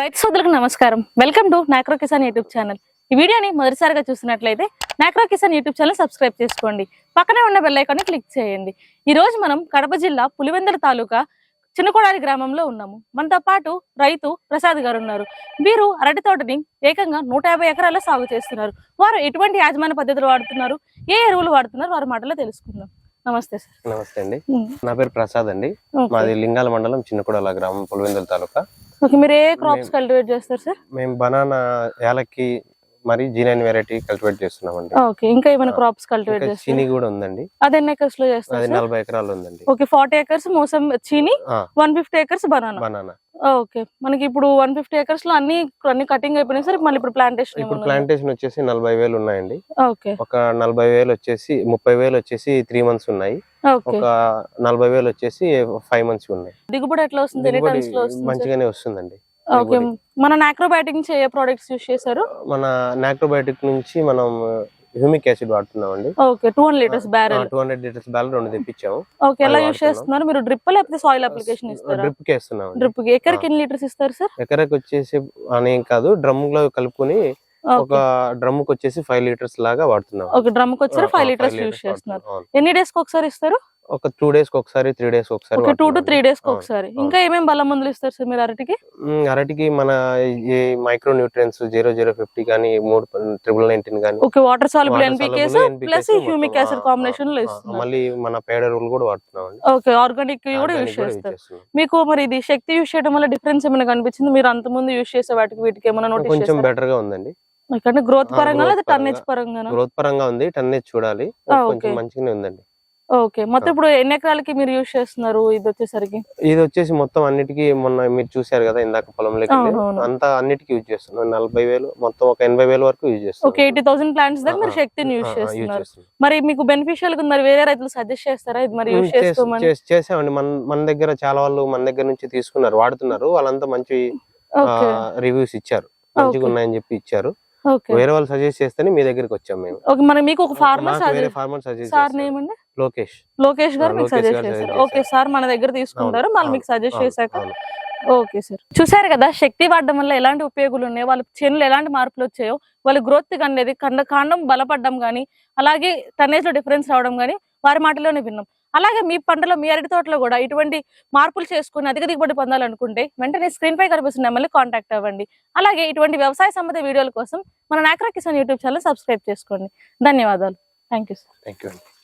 రైతు సోదరులకు నమస్కారం. Welcome to Nacro Kisan YouTube channel. ఈ వీడియోని మొదటిసారిగా చూసినట్లయితే Nacro Kisan YouTube channel subscribe చేసుకోండి. పక్కనే ఉన్న బెల్ ఐకాన్ని క్లిక్ చేయండి. ఈ రోజు మనం కడప జిల్లా పులివెందుల తాలూకా చిన్నకోడారి గ్రామంలో ఉన్నాము. మనతో పాటు రైతు ప్రసాద్ గారు ఉన్నారు. వీరు అరటి తోటని ఏకంగా నూట యాభై ఎకరాల్లో సాగు చేస్తున్నారు. వారు ఎటువంటి యాజమాన్య పద్ధతులు వాడుతున్నారు? ఏ ఎరువులు వాడుతున్నారు? వారి మాటలో తెలుసుకుందాం. నమస్తే సార్. నమస్తే అండి. నా పేరు ప్రసాద్ అండి. మాది లింగాల మండలం చిన్నకొడల గ్రామం పులివెందుల తాలూకా. ఓకే మీరు ఏ క్రాప్స్ కల్టివేట్ చేస్తారు సార్ మేము బనానా యాలక్కి మరి జీనైన్ వెరైటీ కల్టివేట్ చేస్తున్నామండి. ఓకే ఇంకా ఏమైనా క్రాప్స్ కల్టివేట్ చీని కూడా ఉందండి. అది ఎన్ని ఎకర్స్లో చేస్తారు అది? నలభై ఎకరాలు ఉందండి. ఓకే ఫార్టీ ఎకర్స్ మోసం చీని one fifty acres banana? Banana. Okay మనకి ఇప్పుడు వన్ ఫిఫ్టీ ఎకర్స్లో అన్ని అన్ని కటింగ్ అయిపోయినాయి సార్ మళ్ళీ ఇప్పుడు ప్లాంటేషన్ ఇప్పుడు ప్లాంటేషన్ వచ్చేసి నలభై వేలు ఉన్నాయండి. ఓకే. ఒక నలభై వేలు వచ్చేసి ముప్పై వేలు వచ్చేసి త్రీ మంత్స్ ఉన్నాయి. ఒక నలభై వేలు వచ్చేసి ఫైవ్ మంత్స్ ఉన్నాయి. దిగుబడి ఎట్లా వస్తుంది? మంచిగానే వస్తుందండి. ఓకే. మన నాక్రోబయాటిక్ నుంచి ఏ ప్రొడక్ట్స్ యూస్ చేశారు? మన నాక్రోబయోటిక్ నుంచి మనం humic acid వాడుతున్నామండి. Okay two hundred litres barrel two hundred litres barrel రెండు తెప్పించాము. ఓకే ఎలా యూస్ వాడుతున్నాం. చేస్తున్నారు? మీరు డ్రిప్ లేకపోతే సాయిల్ అప్లికేషన్ ఇస్తారా? డ్రిప్కి డ్రిప్కి ఎకరికి ఎన్ని లీటర్స్ ఇస్తారు సార్ ఎకరకు వచ్చేసి అనేం కాదు డ్రమ్లో కలుపుకొని ఒక డ్రమ్కి వచ్చేసి ఫైవ్ లీటర్స్ లాగా వాడుతున్నాం ఒక డ్రమ్కి వచ్చారు ఆ, ఫైవ్ లీటర్స్ యూస్ చేస్తున్నారు. వాడుతున్నాం. ఎన్ని డేస్కి ఒకసారి ఇస్తారు. ఒక టూ డేస్కి ఒకసారి త్రీ డేస్ ఒకసారి టూ టు. త్రీ డేస్ ఒకసారి. ఇంకా ఏమేమి బలం మందులు ఇస్తారు సార్ మీరు అరటికి? అరటికి మన ఈ micro nutrients zero zero fifty కానీ మూడు ట్రిపుల్ నైన్టీన్ కానీ. Okay water soluble water NPKs plus humic acid కాంబినేషన్లో మళ్ళీ మన పేడ ఎరువులు కూడా వాడుతున్నాం ఓకే ఆర్గానిక్ కూడా యూస్ చేస్తారు. మీకు మరి ఇది శక్తి యూస్ చేయడం వల్ల డిఫరెన్స్ ఏమైనా కనిపించింది? మీరు అంత ముందు యూస్ చేసే వాటికి వీటికి ఏమైనా నోటీస్ కొంచెం బెటర్గా ఉందండి. గ్రోత్ పరంగా టన్నేజ్ పరంగా. గ్రోత్ పరంగా ఉంది టన్నేజ్ చూడాలి. కొంచెం. మంచిగానే ఉందండి. ఓకే. మొత్తం ఇప్పుడు ఎన్ని ఎకరాలకి మీరు యూస్ చేస్తున్నారు ఇది వచ్చేసరికి? ఇది వచ్చేసి మొత్తం అన్నిటికీ మొన్న మీరు చూశారు కదా ఇందాక పొలంలోకి. అంతా అన్నిటికీ యూజ్ చేస్తున్నాం. నలభై వేలు మొత్తం ఒక ఎనభై వేల వరకు యూజ్ చేస్తున్నాం. ఓకే. ఎయిటీ థౌసండ్ ప్లాంట్స్ దగ్గర మీరు శక్తిని use చేస్తున్నారు. చేస్తున్నాం. మరి మీకు బెనిఫిషియల్గా మరి వేరే రైతులు సజెస్ట్ చేస్తారా? ఇది మరి చేస్- చేసుకోమని? చేస్- చేసామండి. మన మన దగ్గర చాలా వాళ్ళు మన దగ్గర నుంచి తీసుకున్నారు. వాడుతున్నారు. వాళ్ళంతా మంచి రివ్యూస్ ఇచ్చారు. మంచిగా. ఉన్నాయని చెప్పి ఇచ్చారు. వేరే వాళ్ళు సజెస్ట్ చేస్తేనే మీ దగ్గరికి వచ్చాం మేము. ఓకే. మరి మీకు ఒక farmer farmer suggest sir name అండి? లోకేష్. లోకేష్ గారు మీకు సజెస్ట్ చేశారు. ఓకే సార్ మన దగ్గర తీసుకుంటారు. మళ్ళీ మీకు సజెస్ట్ చేశాక. ఓకే సార్ చూసారు కదా శక్తి వాడడం వల్ల ఎలాంటి ఉపయోగాలు ఉన్నాయి? వాళ్ళ చేనులో ఎలాంటి మార్పులు వచ్చాయో వాళ్ళ గ్రోత్ అనేది కండ కాండం బలపడడం కానీ అలాగే టన్నేజ్లో డిఫరెన్స్ రావడం కానీ వారి మాటలోనే విన్నాం. అలాగే మీ పంటలో మీ అరటి తోటలో కూడా ఇటువంటి మార్పులు చేసుకుని అధిక దిగుబడి పొందాలనుకుంటే వెంటనే స్క్రీన్ పై కనిపిస్తున్న నెంబర్ని కాంటాక్ట్ అవ్వండి. అలాగే ఇటువంటి వ్యవసాయ సంబంధ వీడియోల కోసం మన నాక్రా కిసాన్ యూట్యూబ్ ఛానల్ సబ్స్క్రైబ్ చేసుకోండి. ధన్యవాదాలు. Thank you thank you